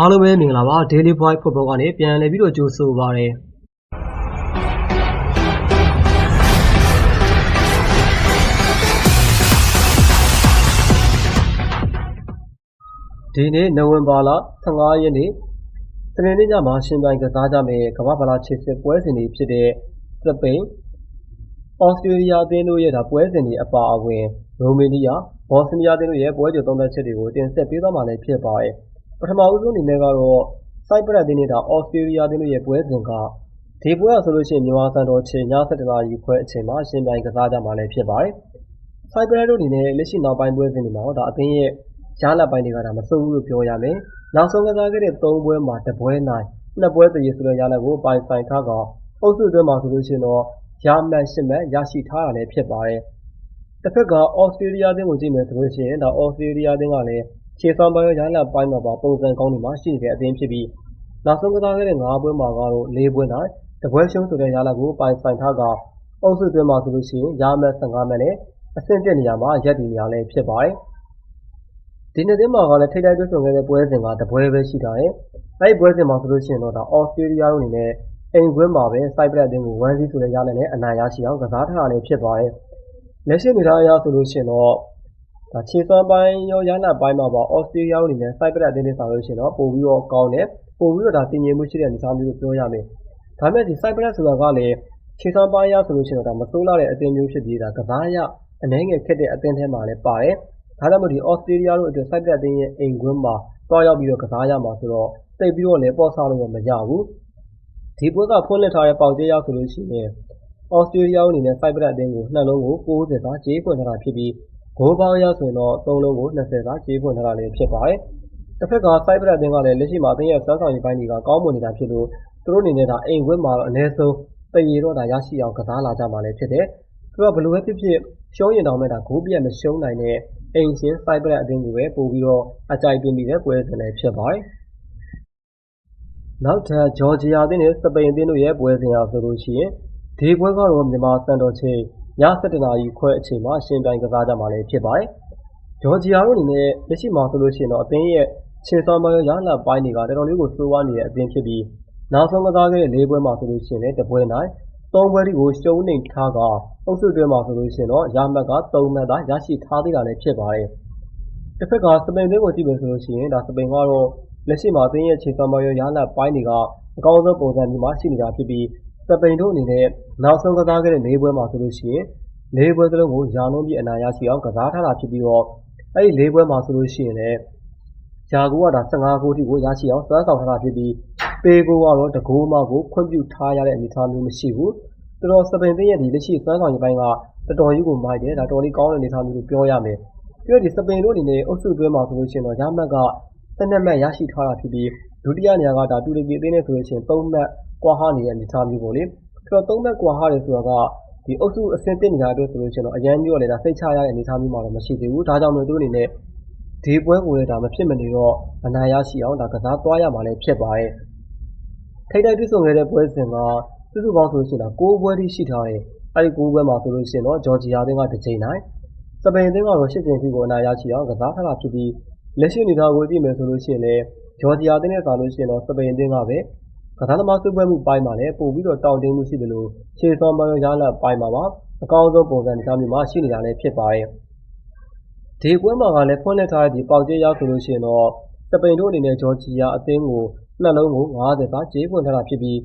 အားလုံးပဲမင်္ဂလာပါ Daily Point Football ကနေပြန်လည်ပြီးတော့ကြိုဆိုပါရစေဒီနေ့နိုဝင်ဘာလ15ရက်နေ့စနေနေ့ညမှာရှင်ပြိုင်ကစားကြမယ်ကမ္ဘာ့ဗလာချစ်စစ်ပွဲစဉ်တွေဖြစ်တဲ့စပိန်ဩစတြေးလျအသင်းတို့ရဲ့ဒါပွဲစဉ်တွေအပါအဝင်ရိုမေးနီးယားဘော့စနီးယားအသင်းတို့ရဲ့ပွဲကြိုသုံးသက်ချက်တွေကိုတင်ဆက်ပေးသွားမှာလည်းဖြစ်ပါတယ် ပထမဦးဆုံးအနေနဲ့ကတော့စိုက်ပရက်အသင်းနဲ့ဒါဩစတြေးလျအသင်းတို့ရဲ့ ပွဲစဉ်က ဒီပွဲကဆိုလို့ရှိရင် မြန်မာစံတော်ချိန်ည7:00နာရီခွဲအချိန်မှာရှင်ပြိုင်ကစားကြမှာလည်း ဖြစ်ပါတယ်စိုက်ပရက်တို့အနေနဲ့ လက်ရှိနောက်ပိုင်းပွဲစဉ်တွေမှာတော့ဒါအသင်းရဲ့ ရလပ်ပိုင်းတွေကဒါမစိုးဘူးလို့ ပြောရမယ် နောက်ဆုံးကစားခဲ့တဲ့ ၃ ပွဲမှာတစ်ပွဲနိုင်နှစ်ပွဲတည်းဆိုတဲ့ ရလပ်ကို ပိုင်ဆိုင်ထားကအုပ်စုအတွင်းမှာဆိုလို့ရှိရင်တော့ ရမှတ်ရှစ်မှတ် ရရှိထားတာလည်း ဖြစ်ပါတယ်။တစ်ဖက်ကဩစတြေးလျအသင်းကို ကြည့်မယ်ဆိုလို့ရှိရင်ဒါဩစတြေးလျအသင်းကလည်း ခြေဆောင်ပိုင်းရော ရလပ်ပိုင်းမှာပါ ပုံစံကောင်းတွေမှာ ရှိနေတဲ့အသင်းဖြစ်ပြီး နောက်ဆုံးကစားခဲ့တဲ့ ၅ ပွဲမှာကတော့ ၄ ပွဲနိုင်တစ်ပွဲရှုံးဆိုတဲ့ ရလပ်ကို ပိုင်ဆိုင်ထားကအုပ်စုအတွင်းမှာဆိုလို့ရှိရင် ရမှတ်15မှတ်နဲ့ အဆင့်တက်နေရာမှာ ရပ်တည်နေရလဲဖြစ်ပါတယ်။ဒီနေ့တင်းမှာကလည်း ထိတိုက်တွဲဆုံခဲ့တဲ့ ပွဲစဉ်ကတပွဲပဲ ရှိတာရဲ့အဲ့ဒီပွဲစဉ်မှာဆိုလို့ရှိရင်တော့ဒါအော်စတြေးလျတို့အနေနဲ့ အိမ်ကွင်းမှာပဲစိုက်ပလက်အသင်းကို1-0ဆိုတဲ့ ရလနဲ့ အနိုင်ရရှိအောင် ကစားထားတာလည်း ဖြစ်ပါတယ် လက်ရှိအနေထားအရဆိုလို့ရှိရင်တော့ ဒါခြေစွမ်းပိုင်းရောရလပိုင်းမှာပါအော်စတြေးလျတို့အနေနဲ့ စိုက်ပလက်အသင်းနဲ့ဆောင်လို့ရှိရင်တော့ ပို့ပြီးတော့ကောင်းတယ် ပို့ပြီးတော့ဒါတင်ငင်မှုရှိတဲ့ အနေအထားမျိုးကိုပြောရမယ် ဒါမဲ့ဒီစိုက်ပလက်ဆိုတာကလည်း ခြေစွမ်းပိုင်းရဆိုလို့ရှိရင်တော့ဒါမဆိုးလာတဲ့အသင်းမျိုးဖြစ်ပြီးဒါကစားရအနေငယ်ခက်တဲ့အသင်းထဲမှာလည်း ပါတယ် ဒါကြောင့်မို့ဒီဩစတြေးလျတို့အတွက် စိုက်တက်အသင်းရဲ့ အိမ်ကွင်းမှာတွားရောက်ပြီးတော့ ကစားရမှာဆိုတော့တိတ်ပြီးတော့လည်း ပေါ့ဆလို့တော့ မရဘူး ဒီပွဲက ဖွင့်လှစ်ထားတဲ့ ပေါင်ကျဲရောက်ဆိုလို့ရှိရင် ဩစတြေးလျအနေနဲ့ စိုက်တက်အသင်းကိုနှလုံးကို60သာကြေးဖွင့်ထားတာဖြစ်ပြီး ဂိုးပေါင်းရောက်ဆိုရင်တော့3လုံးကို20သာကြေးဖွင့်ထားတာလည်း ဖြစ်ပါတယ်တစ်ဖက်ကစိုက်တက်အသင်းကလည်း လက်ရှိမှာ အသင်းရဲ့စမ်းဆောင်ရေးပိုင်းတွေက ကောင်းမွန်နေတာဖြစ်လို့ သူတို့အနေနဲ့ဒါအိမ်ကွင်းမှာတော့ အနည်းဆုံးတရေတော့ဒါရရှိအောင် ကစားလာကြမှာလည်း ဖြစ်တယ်သူကဘယ်လိုပဲဖြစ်ဖြစ် ရှုံးရင်တောင်မှဒါဂိုးပြတ်မရှုံးနိုင်တဲ့ အိမ်ရှင်စိုက်ပလက်အသင်းကိုပဲ ပို့ပြီးတော့ အကြိုက်တွင်ပြီးတဲ့ ပွဲစဉ်လည်း ဖြစ်ပါတယ်။နောက်ထပ် ဂျော်ဂျီယာအသင်းနဲ့ စပိန်အသင်းတို့ရဲ့ ပွဲစဉ်အားဆိုလို့ရှိရင် ဒီပွဲကတော့ မြန်မာစံတော်ချိန် ည7:00နာရီခွဲအချိန်မှာရှင်ပြိုင်ကစားကြမှာလည်းဖြစ်ပါတယ်။ဂျော်ဂျီယာတို့အနေနဲ့လက်ရှိမှာဆိုလို့ရှိရင်တော့အသင်းရဲ့ခြေဆောင်မရရလာပိုင်းတွေကတော်တော်လေးကိုစိုးဝါးနေတဲ့အသင်းဖြစ်ပြီးနောက်ဆုံးကစားခဲ့တဲ့၄ပွဲမှာဆိုလို့ရှိရင်လည်းတပွဲနိုင်၃ပွဲဒီကိုရှုံးနေထားကအုပ်စုတွဲမှာဆိုလို့ရှိရင်တော့ရမှတ်က3မှတ်သာရရှိထားသေးတာလည်းဖြစ်ပါတယ်။တစ်ဖက်ကစပိန်တွေကိုကြည့်မယ်ဆိုလို့ရှိရင်ဒါစပိန်ကတော့လက်ရှိမှာအသင်းရဲ့ခြေဆောင်မရရလာပိုင်းတွေကအကောင်းဆုံးပုံစံမျိုးမှာရှိနေတာဖြစ်ပြီး စပိန်တို့အနေနဲ့ နောက်ဆုံးကစားခဲ့တဲ့ ၄ ပွဲမှာဆိုလို့ရှိရင် ၄ ပွဲစလုံးကိုယာလုံးပြည့် အနိုင်ရရှိအောင် ကစားထားတာဖြစ်ပြီးတော့ အဲ့ဒီ ၄ ပွဲမှာဆိုလို့ရှိရင်လည်းဂျာကိုကဒါ15ဂိုးထိကို ရရှိအောင် စွမ်းဆောင်ထားတာဖြစ်ပြီး ပေကိုကတော့တကိုးမှကို ခွင့်ပြုထားရတဲ့ အနေအထားမျိုး မရှိဘူး။တော်တော်စပိန်သိရဲ့ဒီလက်ရှိ စွမ်းဆောင်ရေးပိုင်းက တော်တော်ကြီးကို မိုက်တယ်ဒါတော်လေး ကောင်းတဲ့ အနေအထားမျိုးကိုပြောရမယ်။ပြီးတော့ဒီစပိန်တို့အနေနဲ့ အုပ်စုတွဲမှာဆိုလို့ရှိရင်တော့ ရမှတ်က12မှတ် ရရှိထားတာဖြစ်ပြီး ဒုတိယနေရာကဒါတူရကီအသင်းနဲ့ဆိုလို့ရှိရင်3မှတ် ကွာဟနေတဲ့ အနေအထားမျိုးပေါ့လေ။ဆိုတော့3မှတ်ကွာဟတယ်ဆိုတာက ဒီအုပ်စုအဆင့်တက်နေတာအတွက်ဆိုလို့ရှိရင်တော့ အရန်မျိုးလည်းဒါစိတ်ချရတဲ့ အနေအထားမျိုးမှတော့ မရှိသေးဘူး။ဒါကြောင့်မို့ သူတို့အနေနဲ့ ဒီပွဲကိုလည်းဒါမဖြစ်မနေတော့ အနာရရှိအောင်ဒါကစားသွားရမှာလည်း ဖြစ်ပါတယ်။ထိတိုက်တွေ့ဆုံခဲ့တဲ့ ပွဲစဉ်က စုစုပေါင်းဆိုလို့ရှိရင်ဒါ6ပွဲထိ ရှိထားတယ်။အဲဒီ6ပွဲမှာဆိုလို့ရှိရင်တော့ ဂျော်ဂျီယာအသင်းကတစ်ချိန်နိုင် စပိန်အသင်းကတော့8ချိန်ထိကို အနာရရှိအောင် ကစားထားတာဖြစ်ပြီး လက်ရှိအနေအထားကို ကြည့်မယ်ဆိုလို့ရှိရင်လည်း ဂျော်ဂျီယာအသင်းနဲ့ဆိုလို့ရှိရင်တော့ စပိန်အသင်းကပဲ ကစားသမားစုပွဲမှုပိုင်းမှာလည်း ပို့ပြီးတော့ တောင်းတင်းမှုရှိတယ်လို့ခြေဆောင်မရလာပိုင်းမှာပါ အကောင်းဆုံးပုံစံတစ်မျိုးမှာ ရှိနေတာလည်း ဖြစ်ပါတယ်။ဒီပွဲမှာကလည်း ဖွင့်လှစ်ထားတဲ့ဒီပေါက်ကျဲရောက်ဆိုလို့ရှိရင်တော့ စပိန်တို့အနေနဲ့ ဂျော်ဂျီယာအသင်းကိုနှလုံးကို90သာကြေးဖွင့်ထားတာဖြစ်ပြီး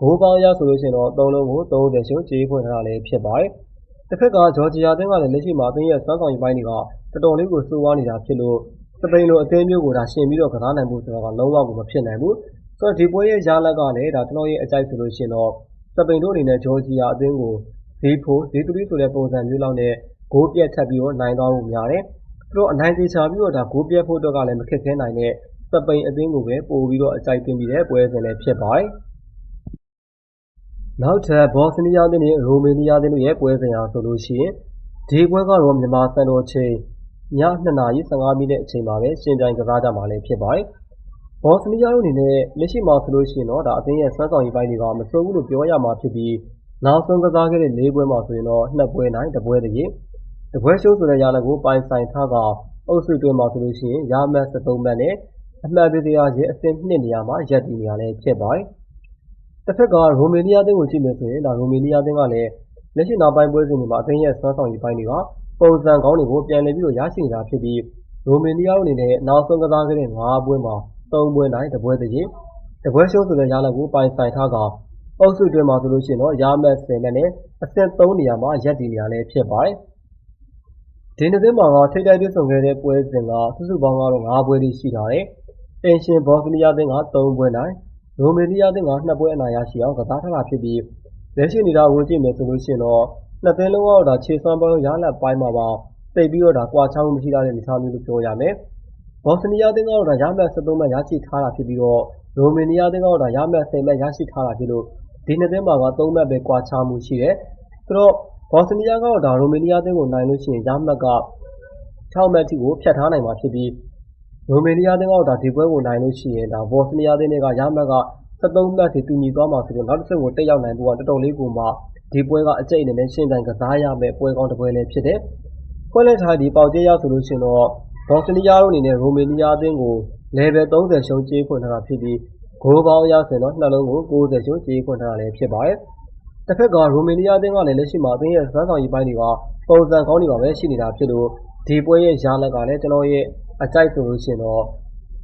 ဂိုးပေါင်းရောက်ဆိုလို့ရှိရင်တော့3လုံးကို30ရှုံး ကြေးဖွင့်ထားတာလည်း ဖြစ်ပါတယ်။တစ်ဖက်က ဂျော်ဂျီယာအသင်းကလည်း လက်ရှိမှာ အသင်းရဲ့ စွမ်းဆောင်ရည်ပိုင်းတွေက တော်တော်လေးကိုစိုးဝါးနေတာဖြစ်လို့ စပိန်လိုအသင်းမျိုးကို ဒါရှင်ပြီးတော့ ကစားနိုင်ဖို့ဆိုတော့လုံးဝကို မဖြစ်နိုင်ဘူး။ဆိုတော့ ဒီပွဲရဲ့ ရလက်ကလည်းဒါကျွန်တော်ရဲ့အကြိုက်ဆိုလို့ရှိရင်တော့ စပိန်တို့အနေနဲ့ ဂျော်ဂျီယာအသင်းကို0-4 0-3ဆိုတဲ့ ပုံစံမျိုးလောက်နဲ့ ဂိုးပြတ်ထပ်ပြီးတော့ နိုင်သွားဖို့များတယ်။သူတို့အနိုင်သေးချာပြီးတော့ဒါဂိုးပြတ်ဖို့အတွက်ကလည်း မခက်ခဲနိုင်တဲ့ စပိန်အသင်းကိုပဲ ပို့ပြီးတော့ အကြိုက်တင်ပြီးတဲ့ ပွဲစဉ်လည်း ဖြစ်ပါတယ်။နောက်ထပ် ဘော့စနီးယားအသင်းနဲ့ ရိုမေးနီးယားအသင်းတို့ရဲ့ ပွဲစဉ်အားဆိုလို့ရှိရင် ဒီပွဲကတော့ မြန်မာစံတော်ချိန် ည2:15မိနစ်အချိန်မှာပဲရှင်ပြိုင်ကစားကြမှာလည်းဖြစ်ပါတယ်။ဘော့စနီးယားတို့အနေနဲ့လက်ရှိမှာဆိုလို့ရှိရင်တော့ဒါအသင်းရဲ့စွမ်းဆောင်ရည်ပိုင်းတွေကမစိုးဘူးလို့ပြောရမှာဖြစ်ပြီးနောက်ဆုံးကစားခဲ့တဲ့၄ပွဲမှာဆိုရင်တော့နှစ်ပွဲနိုင်တစ်ပွဲတည်းတပွဲရှုံးဆိုတဲ့ရလကိုပိုင်ဆိုင်ထားကအုပ်စုတွင်းမှာဆိုလို့ရှိရင်ရမတ်73မှတ်နဲ့အမှတ်ပေးဇယားရဲ့အဆင့်2နေရာမှာရပ်တည်နေတာလည်းဖြစ်ပါတယ်။တစ်ဖက်ကရိုမေးနီးယားအသင်းကိုကြည့်မယ်ဆိုရင်ဒါရိုမေးနီးယားအသင်းကလည်းလက်ရှိနောက်ပိုင်းပွဲစဉ်တွေမှာအသင်းရဲ့စွမ်းဆောင်ရည်ပိုင်းတွေက ပုံစံကောင်းတွေကို ပြန်လည်ပြီးတော့ ရရှိနေတာဖြစ်ပြီး ရိုမေးနီးယားအနေနဲ့ နောက်ဆုံးကစားခဲ့တဲ့ ၅ ပွဲမှာ ၃ ပွဲနိုင်တစ်ပွဲတည်းတပွဲရှုံးဆိုတဲ့ ရလဒ်ကို ပိုင်ဆိုင်ထားကအုပ်စုတွင်းမှာဆိုလို့ရှိရင်တော့ ရမှတ်10မှတ်နဲ့ အဆင့်3နေရာမှာ ရပ်တည်နေရလဲဖြစ်ပါတယ်။ဒီနှစ်သင်းမှာကထိပ်တိုက်တွေ့ဆုံခဲ့တဲ့ ပွဲစဉ်က စုစုပေါင်းကတော့9ပွဲလေးရှိထားတယ်။အင်ရှင် ဘော့စနီးယားသင်းက3ပွဲနိုင် ရိုမေးနီးယားသင်းက2ပွဲ အနိုင်ရရှိအောင် ကစားထားတာဖြစ်ပြီး လက်ရှိနေတာကို ကြည့်မယ်ဆိုလို့ရှိရင်တော့ နှစ်သင်းလုံးကတော့ဒါခြေစွမ်းပိုင်းရလဒ်ပိုင်းမှာပါတိတ်ပြီးတော့ဒါကွာခြားမှုမရှိတာတဲ့ အနေအထားမျိုးလို့ ပြောရမယ်။ဘော့စနီးယားသင်းကတော့ဒါရမှတ်73မှတ် ရရှိထားတာဖြစ်ပြီးတော့ ရိုမေးနီးယားသင်းကတော့ဒါရမှတ်10မှတ် ရရှိထားတာဖြစ်လို့ ဒီနှစ်သင်းမှာက3မှတ်ပဲ ကွာခြားမှုရှိတယ်။ဆိုတော့ ဘော့စနီးယားကတော့ဒါရိုမေးနီးယားသင်းကို နိုင်လို့ရှိရင် ရမှတ်က6မှတ်ထိကို ဖြတ်ထားနိုင်မှာဖြစ်ပြီး ရိုမေးနီးယားသင်းကတော့ဒါဒီပွဲကို နိုင်လို့ရှိရင်ဒါဘော့စနီးယားသင်းတွေကရမှတ်က73မှတ်စီ တူညီသွားမှာဆိုတော့နောက်တစ်ဆင့်ကို တက်ရောက်နိုင်ဖို့က တော်တော်လေးကိုမှ ဒီပွဲကအကျိတ်အနေနဲ့ရှင်းပြိုင်ကစားရမယ်ပွဲကောင်းတစ်ပွဲလည်းဖြစ်တယ်။ပွဲလက်ထားဒီပေါက်ကျဲရောက်ဆိုလို့ရှိရင်တော့ဘော့စနီးယားတို့အနေနဲ့ရိုမေးနီးယားအသင်းကို level 30ရှုံးကြေးဖွင့်ထားတာဖြစ်ပြီးဂိုးပေါင်းအရဆိုရင်တော့နှလုံးကို60ရှုံးကြေးဖွင့်ထားတာလည်းဖြစ်ပါတယ်။တစ်ဖက်ကရိုမေးနီးယားအသင်းကလည်းလက်ရှိမှာအသင်းရဲ့စမ်းဆောင်ရည်ပိုင်းတွေကပုံစံကောင်းတွေပါပဲရှိနေတာဖြစ်လို့ဒီပွဲရဲ့ရလဒ်ကလည်းကျွန်တော်ရဲ့အကြိုက်ဆိုလို့ရှိရင်တော့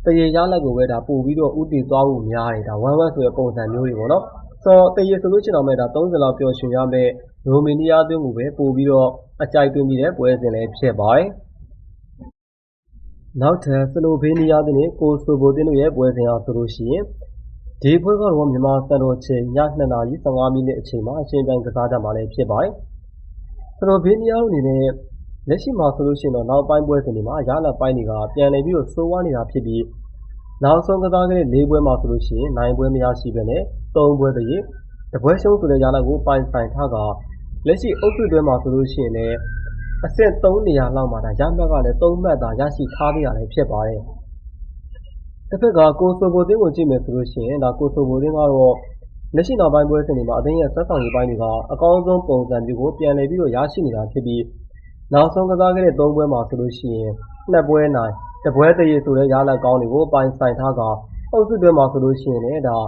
တရေရလဒ်ကိုပဲဒါပို့ပြီးတော့ဥတည်သွားဖို့များတယ်ဒါ1 1ဆိုတဲ့ပုံစံမျိုးတွေပေါ့နော်။ ဆိုတော့တရေဆိုလို့ရှိရင်တော့မဲ့ဒါ30လောက် ပျော်ရွှင်ရမယ့် ရိုမေးနီးယားအသင်းကိုပဲ ပို့ပြီးတော့ အကြိုက်တွင်းပြီးတဲ့ ပွဲစဉ်လည်း ဖြစ်ပါတယ်။နောက်ထပ်စလိုဘေးနီးယားသည်နှင့်ကိုဆိုဘိုတင်းတို့ရဲ့ ပွဲစဉ်အားဆိုလို့ရှိရင် ဒီပွဲကတော့ မြန်မာစံတော်ချိန်ည2နာရီ15မိနစ်အချိန်မှာအရှင်ပြိုင်ကစားကြမှာလည်း ဖြစ်ပါတယ်။စလိုဘေးနီးယားတို့အနေနဲ့ လက်ရှိမှာဆိုလို့ရှိရင်တော့ နောက်ပိုင်းပွဲစဉ်တွေမှာ ရလပိုင်းတွေက ပြန်လည်ပြီးတော့စိုးဝါးနေတာဖြစ်ပြီး နောက်ဆုံးကစားခဲ့တဲ့၄ပွဲမှာဆိုလို့ရှိရင်နိုင်ပွဲမရရှိဘဲနဲ့၃ပွဲတည်းတပွဲရှုံးဆိုတဲ့ရလကိုပိုင်ဆိုင်ထားကလက်ရှိအုပ်စုတွဲမှာဆိုလို့ရှိရင်လည်းအဆင့်3နေရာလောက်မှာဒါရမှတ်ကလည်း3မှတ်သာရရှိထားသေးတာလည်းဖြစ်ပါတယ်။တစ်ဖက်ကကိုဆိုဘိုတင်းကိုကြည့်မယ်ဆိုလို့ရှိရင်ဒါကိုဆိုဘိုတင်းကတော့လက်ရှိနောက်ပိုင်းပွဲစဉ်တွေမှာအသင်းရဲ့ဆက်ဆောင်ရေးပိုင်းတွေကအကောင်းဆုံးပုံစံမျိုးကိုပြန်လည်ပြီးတော့ရရှိနေတာဖြစ်ပြီးနောက်ဆုံးကစားခဲ့တဲ့၃ပွဲမှာဆိုလို့ရှိရင်နှစ်ပွဲနိုင် တပွဲတရေဆိုတဲ့ရလဒ်ကောင်းတွေကို ပိုင်ဆိုင်ထားကအုပ်စုတွဲမှာဆိုလို့ရှိရင်လည်း ဒါ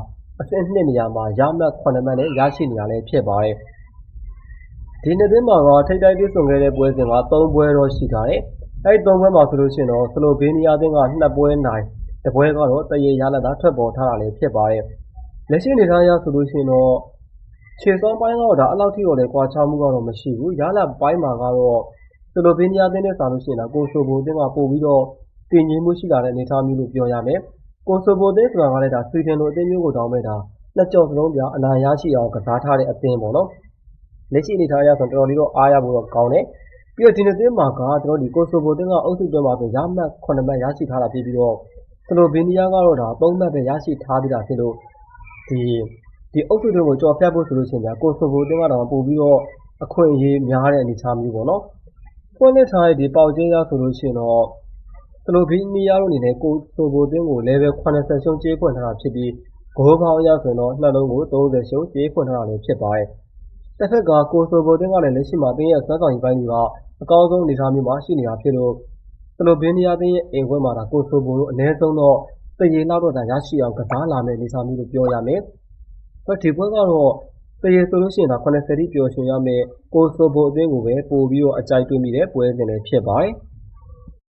အဆင့်2နေရာမှာ ရမှတ်9မှတ်နဲ့ ရရှိနေတာလည်း ဖြစ်ပါတယ်။ဒီနှစ်သင်းမှာက ထိပ်တိုက်တွေ့ဆုံခဲ့တဲ့ ပွဲစဉ်က3ပွဲတော့ ရှိထားတယ်။အဲဒီ3ပွဲမှာဆိုလို့ရှိရင်တော့စလိုဘေးနီးယားအသင်းက2ပွဲနိုင် တပွဲကတော့တရေရလက်သားထွက်ပေါ်ထားတာလည်း ဖြစ်ပါတယ်။လက်ရှိအနေအထားအရဆိုလို့ရှိရင်တော့ ခြေစွမ်းပိုင်းကတော့ဒါအလောက်ထိတော့လည်း ကွာခြားမှုကတော့ မရှိဘူး။ရလက်ပိုင်းမှာကတော့စလိုဘေးနီးယားအသင်းနဲ့စာလို့ရှိရင်တော့ကိုဆိုဘိုအသင်းက ပို့ပြီးတော့ တည်ငြိမ်မှုရှိလာတဲ့ အနေအထားမျိုးလို့ ပြောရမယ်။ကိုဆိုဘိုအသင်းဆိုတာကလည်းဒါဆွီဒင်လို အသင်းမျိုးကိုတောင်းမဲ့ဒါနှစ်ကြော်စလုံးပြအနာရရှိအောင် ကစားထားတဲ့ အသင်းပေါ့နော်။လက်ရှိအနေအထားအရဆိုတော်တော်လေးတော့ အားရဖို့တော့ကောင်းတယ် ပြီးတော့ ဒီနေ့သင်းမှာကကျွန်တော်ဒီကိုဆိုဘိုတင်းက အုပ်စုတွဲမှာဆိုရမှတ်9မှတ် ရရှိထားတာဖြစ်ပြီးတော့စလိုဗီနီးယားကတော့ဒါ3မှတ်ပဲ ရရှိထားသေးတာဖြစ်လို့ ဒီဒီအုပ်စုတွဲကိုကြော်ဖြတ်ဖို့ဆိုလို့ရှိရင်ဗျာကိုဆိုဘိုတင်းကတော့ပို့ပြီးတော့ အခွင့်အရေးများတဲ့ အနေအထားမျိုးပေါ့နော် ဖွင့်လက်ထားတဲ့ဒီပေါက်ကျင်းရဆိုလို့ရှိရင်တော့ စလိုဗီနီးယားတို့အနေနဲ့ ကိုဆိုဘိုတင်းကို level 80ရှုံးကျေးဖွင့်ထားတာဖြစ်ပြီး ဂိုးပေါင်းအရဆိုရင်တော့နှလုံးကို30ရှုံးကျေးဖွင့်ထားတာလည်း ဖြစ်ပါတယ်တစ်ဖက်က ကိုဆိုဘိုတင်းကလည်း လက်ရှိမှာတင်းရဲ့ စွမ်းဆောင်ရည်ပိုင်းတွေက အကောင်းဆုံး အနေအထားမျိုးမှာ ရှိနေတာဖြစ်လို့စလိုဘင်းနီးယားတင်းရဲ့ အိမ်ခွဲမှာဒါကိုဆိုဘိုတို့အ ਨੇ ဆုံးတော့တရေလောက်တော့ဒါရရှိအောင် ကစားလာမယ့် အနေအထားမျိုးလို့ ပြောရမယ်။ဒီပွဲကတော့တရေဆိုလို့ရှိရင်ဒါ80တိပျော်ရွှင်ရမယ်ကိုဆိုဘိုအသင်းကိုပဲ ပို့ပြီးတော့ အကြိုက်တွေ့မိတဲ့ ပွဲစဉ်လည်း ဖြစ်ပါတယ်။